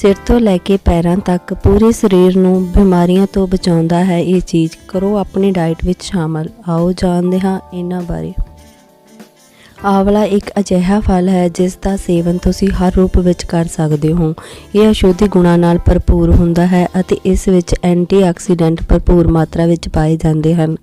ਸਿਰ ਤੋਂ ਲੈ ਕੇ ਪੈਰਾਂ ਤੱਕ ਪੂਰੇ ਸਰੀਰ ਨੂੰ ਬਿਮਾਰੀਆਂ ਤੋਂ ਬਚਾਉਂਦਾ ਹੈ, ਇਹ ਚੀਜ਼ ਕਰੋ, ਆਪਣੀ ਡਾਈਟ ਵਿੱਚ ਸ਼ਾਮਲ। ਆਓ ਜਾਣਦੇ ਹਾਂ ਇਹਨਾਂ ਬਾਰੇ। ਆਵਲਾ ਇੱਕ ਅਜਿਹਾ ਫਲ ਹੈ ਜਿਸ ਦਾ ਸੇਵਨ ਤੁਸੀਂ ਹਰ ਰੂਪ ਵਿੱਚ ਕਰ ਸਕਦੇ ਹੋ। ਇਹ ਔਸ਼ਧੀ ਗੁਣਾਂ ਨਾਲ ਭਰਪੂਰ ਹੁੰਦਾ ਹੈ ਅਤੇ ਇਸ ਵਿੱਚ ਐਂਟੀਆਕਸੀਡੈਂਟ ਭਰਪੂਰ ਮਾਤਰਾ ਵਿੱਚ ਪਾਏ ਜਾਂਦੇ ਹਨ।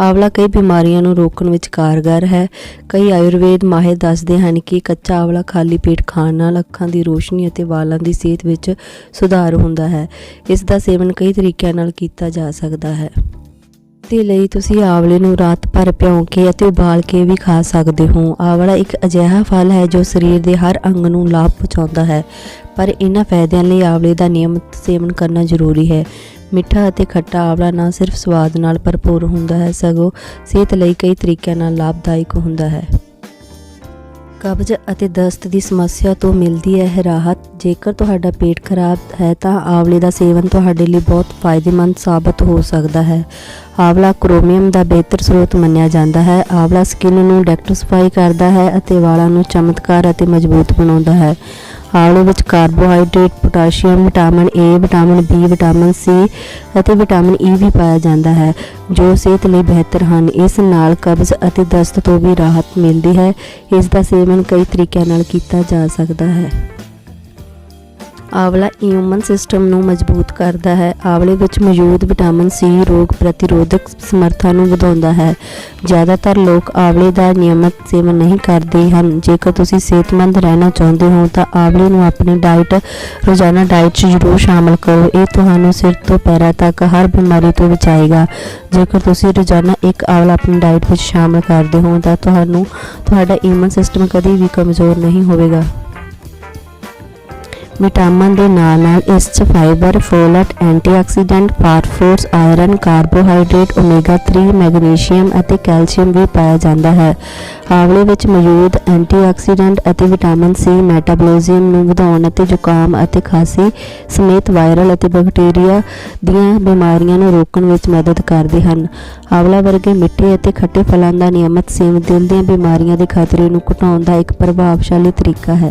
ਆਵਲਾ ਕਈ ਬਿਮਾਰੀਆਂ ਨੂੰ ਰੋਕਣ ਵਿੱਚ ਕਾਰਗਰ ਹੈ। ਕਈ ਆਯੁਰਵੇਦ ਮਾਹਿਰ ਦੱਸਦੇ ਹਨ ਕਿ ਕੱਚਾ ਆਵਲਾ ਖਾਲੀ ਪੇਟ ਖਾਣ ਨਾਲ ਅੱਖਾਂ ਦੀ ਰੋਸ਼ਨੀ ਅਤੇ ਵਾਲਾਂ ਦੀ ਸਿਹਤ ਵਿੱਚ ਸੁਧਾਰ ਹੁੰਦਾ ਹੈ। ਇਸ ਦਾ ਸੇਵਨ ਕਈ ਤਰੀਕਿਆਂ ਨਾਲ ਕੀਤਾ ਜਾ ਸਕਦਾ ਹੈ। ਦੇ ਲਈ ਤੁਸੀਂ ਆਵਲੇ ਨੂੰ ਰਾਤ ਭਰ ਭਿਉਂ ਕੇ ਅਤੇ ਉਬਾਲ ਕੇ ਵੀ ਖਾ ਸਕਦੇ ਹੋ। ਆਵਲਾ ਇੱਕ ਅਜਿਹਾ ਫਲ ਹੈ ਜੋ ਸਰੀਰ ਦੇ ਹਰ ਅੰਗ ਨੂੰ ਲਾਭ ਪਹੁੰਚਾਉਂਦਾ ਹੈ। ਪਰ ਇਹਨਾਂ ਫਾਇਦਿਆਂ ਲਈ ਆਵਲੇ ਦਾ ਨਿਯਮਤ ਸੇਵਨ ਕਰਨਾ ਜ਼ਰੂਰੀ ਹੈ। ਮਿੱਠਾ ਅਤੇ ਖੱਟਾ ਆਵਲਾ ਨਾ ਸਿਰਫ ਸਵਾਦ ਨਾਲ ਭਰਪੂਰ ਹੁੰਦਾ ਹੈ, ਸਗੋਂ ਸਿਹਤ ਲਈ ਕਈ ਤਰੀਕਿਆਂ ਨਾਲ ਲਾਭਦਾਇਕ ਹੁੰਦਾ ਹੈ। ਕਬਜ਼ ਅਤੇ ਦਸਤ ਦੀ ਸਮੱਸਿਆ ਤੋਂ ਮਿਲਦੀ ਹੈ ਰਾਹਤ। ਜੇਕਰ ਤੁਹਾਡਾ ਪੇਟ ਖਰਾਬ ਹੈ ਤਾਂ ਆਵਲੇ ਦਾ ਸੇਵਨ ਤੁਹਾਡੇ ਲਈ ਬਹੁਤ ਫਾਇਦੇਮੰਦ ਸਾਬਤ ਹੋ ਸਕਦਾ ਹੈ। ਆਵਲਾ ਕ੍ਰੋਮੀਅਮ ਦਾ ਬਿਹਤਰ ਸਰੋਤ ਮੰਨਿਆ ਜਾਂਦਾ ਹੈ। ਆਵਲਾ ਸਕਿਨ ਨੂੰ ਡੈਕਟੋਸਫਾਈ ਕਰਦਾ ਹੈ ਅਤੇ ਵਾਲਾਂ ਨੂੰ ਚਮਤਕਾਰ ਅਤੇ ਮਜ਼ਬੂਤ ਬਣਾਉਂਦਾ ਹੈ। ਆਵਲੇ ਵਿੱਚ carbohydrate potassium vitamin A vitamin B vitamin C ਅਤੇ ਵਿਟਾਮਿਨ ਈ e ਵੀ ਪਾਇਆ ਜਾਂਦਾ ਹੈ, ਜੋ ਸਿਹਤ ਲਈ ਬਿਹਤਰ ਹਨ। ਇਸ ਨਾਲ ਕਬਜ਼ ਅਤੇ ਦਸਤ ਤੋਂ ਵੀ ਰਾਹਤ ਮਿਲਦੀ ਹੈ। ਇਸ ਦਾ ਸੇਵਨ ਕਈ ਤਰੀਕਿਆਂ ਨਾਲ ਕੀਤਾ ਜਾ ਸਕਦਾ ਹੈ। ਆਵਲਾ ਇਮਿਊਨ ਸਿਸਟਮ ਨੂੰ ਮਜ਼ਬੂਤ ਕਰਦਾ ਹੈ। ਆਵਲੇ ਵਿੱਚ ਮੌਜੂਦ ਵਿਟਾਮਿਨ ਸੀ ਰੋਗ ਪ੍ਰਤੀਰੋਧਕ ਸਮਰੱਥਾ ਨੂੰ ਵਧਾਉਂਦਾ ਹੈ। ਜ਼ਿਆਦਾਤਰ ਲੋਕ ਆਵਲੇ ਦਾ ਨਿਯਮਤ ਸੇਵਨ ਨਹੀਂ ਕਰਦੇ ਹਨ। ਜੇਕਰ ਤੁਸੀਂ ਸਿਹਤਮੰਦ ਰਹਿਣਾ ਚਾਹੁੰਦੇ ਹੋ, ਤਾਂ ਆਵਲੇ ਨੂੰ ਆਪਣੀ ਡਾਈਟ ਰੋਜ਼ਾਨਾ ਡਾਈਟ 'ਚ ਜ਼ਰੂਰ ਸ਼ਾਮਲ ਕਰੋ। ਇਹ ਤੁਹਾਨੂੰ ਸਿਰ ਤੋਂ ਪੈਰਾਂ ਤੱਕ ਹਰ ਬਿਮਾਰੀ ਤੋਂ ਬਚਾਏਗਾ। ਜੇਕਰ ਤੁਸੀਂ ਰੋਜ਼ਾਨਾ ਇੱਕ ਆਵਲਾ ਆਪਣੀ ਡਾਈਟ ਵਿੱਚ ਸ਼ਾਮਲ ਕਰਦੇ ਹੋ, ਤਾਂ ਤੁਹਾਨੂੰ, ਤੁਹਾਡਾ ਇਮਿਊਨ ਸਿਸਟਮ ਕਦੇ ਵੀ ਕਮਜ਼ੋਰ ਨਹੀਂ ਹੋਵੇਗਾ। ਵਿਟਾਮਿਨ ਦੇ ਨਾਲ ਨਾਲ ਇਸ 'ਚ fibre folate antioxidant phosphorus iron carbohydrate omega 3 magnesium ਅਤੇ ਕੈਲਸ਼ੀਅਮ ਵੀ ਪਾਇਆ ਜਾਂਦਾ ਹੈ। ਆਵਲੇ ਵਿੱਚ ਮੌਜੂਦ ਐਂਟੀਆਕਸੀਡੈਂਟ ਅਤੇ ਵਿਟਾਮਿਨ ਸੀ ਮੈਟਾਬੋਲਿਜ਼ਮ ਨੂੰ ਵਧਾਉਣ ਅਤੇ ਜ਼ੁਕਾਮ ਅਤੇ ਖਾਂਸੀ ਸਮੇਤ ਵਾਇਰਲ ਅਤੇ ਬੈਕਟੀਰੀਆ ਦੀਆਂ ਬਿਮਾਰੀਆਂ ਨੂੰ ਰੋਕਣ ਵਿੱਚ ਮਦਦ ਕਰਦੇ ਹਨ। ਆਵਲਾ ਵਰਗੇ ਮਿੱਠੇ ਅਤੇ ਖੱਟੇ ਫਲਾਂ ਦਾ ਨਿਯਮਤ ਸੇਵਨ ਦਿਲ ਦੀਆਂ ਬਿਮਾਰੀਆਂ ਦੇ ਖਤਰੇ ਨੂੰ ਘਟਾਉਣ ਦਾ ਇੱਕ ਪ੍ਰਭਾਵਸ਼ਾਲੀ ਤਰੀਕਾ ਹੈ।